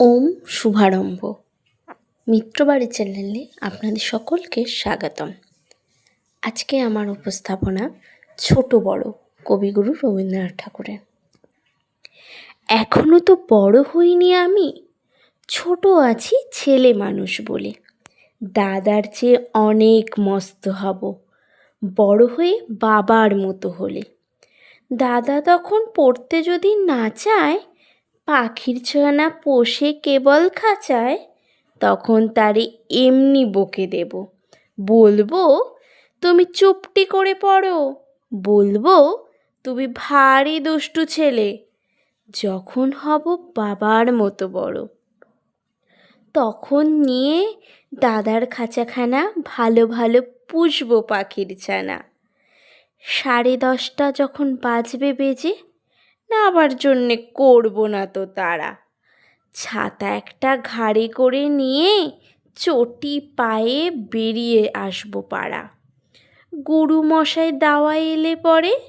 ওম শুভারম্ভ। মিত্রবাড়ি চ্যানেলে আপনাদের সকলকে স্বাগতম। আজকে আমার উপস্থাপনা ছোট বড় কবিগুরু রবীন্দ্রনাথ ঠাকুরের। এখনও তো বড় হইনি আমি, ছোট আছি ছেলে মানুষ বলে। দাদার চেয়ে অনেক মস্ত হব, বড় হয়ে বাবার মতো হলে। দাদা তখন পড়তে যদি না চায় পাখির ছনা পোষে কেবল খাঁচায়, তখন তারে এমনি বকে দেব। বলব, তুমি চুপটি করে পড়ো। বলব, তুমি ভারী দুষ্টু ছেলে। যখন হব বাবার মতো বড়। তখন নিয়ে দাদার খাঁচাখানা ভালো ভালো পুষবো পাখির ছানা। সাড়ে দশটা যখন বাজবে বেজে নাবার জন্যে করব না তো তারা। ছাতা একটা ঘাড়ে করে নিয়ে চটি পায়ে বেরিয়ে আসব পাড়া। গুরু মশাই দাওয়া এলে পরে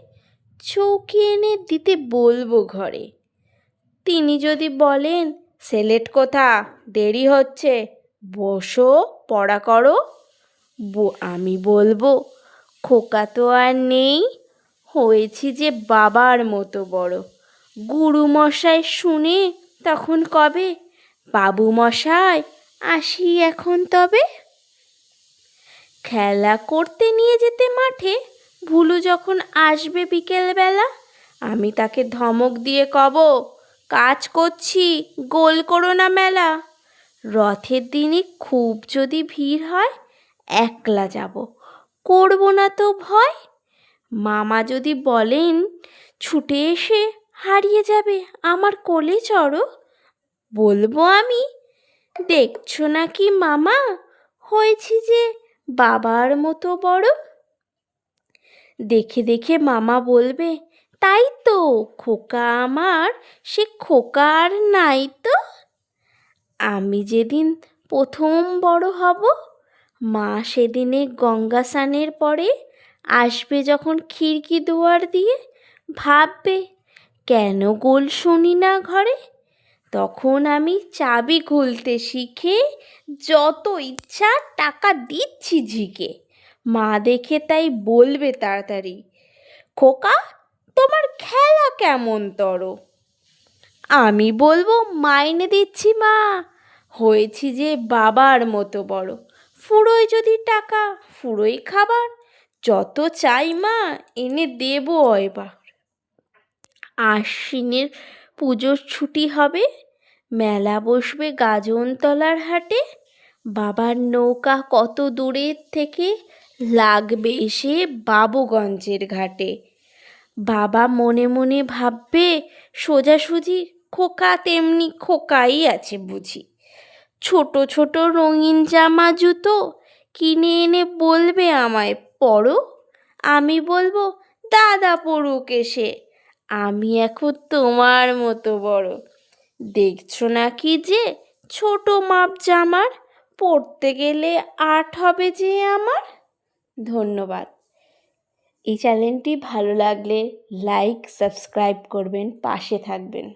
চৌকি এনে দিতে বলব ঘরে। তিনি যদি বলেন, সেলেট কোথা? দেরি হচ্ছে। বসো, পড়া করো। আমি বলব, খোকা তো আর নেই। হয়েছি যে বাবার মতো বড়। গুরু মশাই শুনে তখন কবে? বাবু মশাই আসি এখন তবে? খেলা করতে নিয়ে যেতে মাঠে, ভুলু যখন আসবে বিকেলবেলা? আমি তাকে ধমক দিয়ে কব, কাজ করছি, গোল করো না মেলা। রথের দিনে খুব যদি ভিড় হয়, একলা যাব। করব না তো ভয়? মামা যদি বলেন, ছুটে এসে হারিয়ে যাবে আমার কোলে চড়ো। বলব আমি, দেখছ নাকি মামা? হয়েছি যে বাবার মতো বড়। দেখে দেখে মামা বলবে, তাই তো, খোকা আমার, সে খোকা আর নাই তো। আমি যেদিন প্রথম বড় হব, মা সেদিনে গঙ্গা স্নানের পরে আসবে যখন খিড়কি দুয়ার দিয়ে, ভাববে কেন গোল শুনি না ঘরে? তখন আমি চাবি খুলতে শিখে যত ইচ্ছা টাকা দিচ্ছি ঝিকে। মা দেখে তাই বলবে তাড়াতাড়ি, খোকা, তোমার খেলা কেমন তর? আমি বলব মাইনে দিচ্ছি মা, হয়েছি যে বাবার মতো বড়। ফুরোয় যদি টাকা ফুরোই খাবার, যত চাই মা এনে দেবো এবার। আশ্বিনের পুজোর ছুটি হবে। মেলা বসবে গাজনতলার হাটে। বাবার নৌকা কত দূরের থেকে লাগবে এসে বাবুগঞ্জের ঘাটে। বাবা মনে মনে ভাববে, সোজাসুজি খোকা তেমনি খোকাই আছে বুঝি। ছোট ছোট রঙিন জামা, জুতো কিনে এনে বলবে আমায়, পরো। আমি বলব, দাদা পড়ুক এসে। আমি এখন তোমার মতো বড়। দেখছ নাকি যে ছোট মাপ জামার পড়তে গেলে আট হবে যে আমার? ধন্যবাদ। এই চ্যানেলটি ভালো লাগলে লাইক সাবস্ক্রাইব করবেন, পাশে থাকবেন।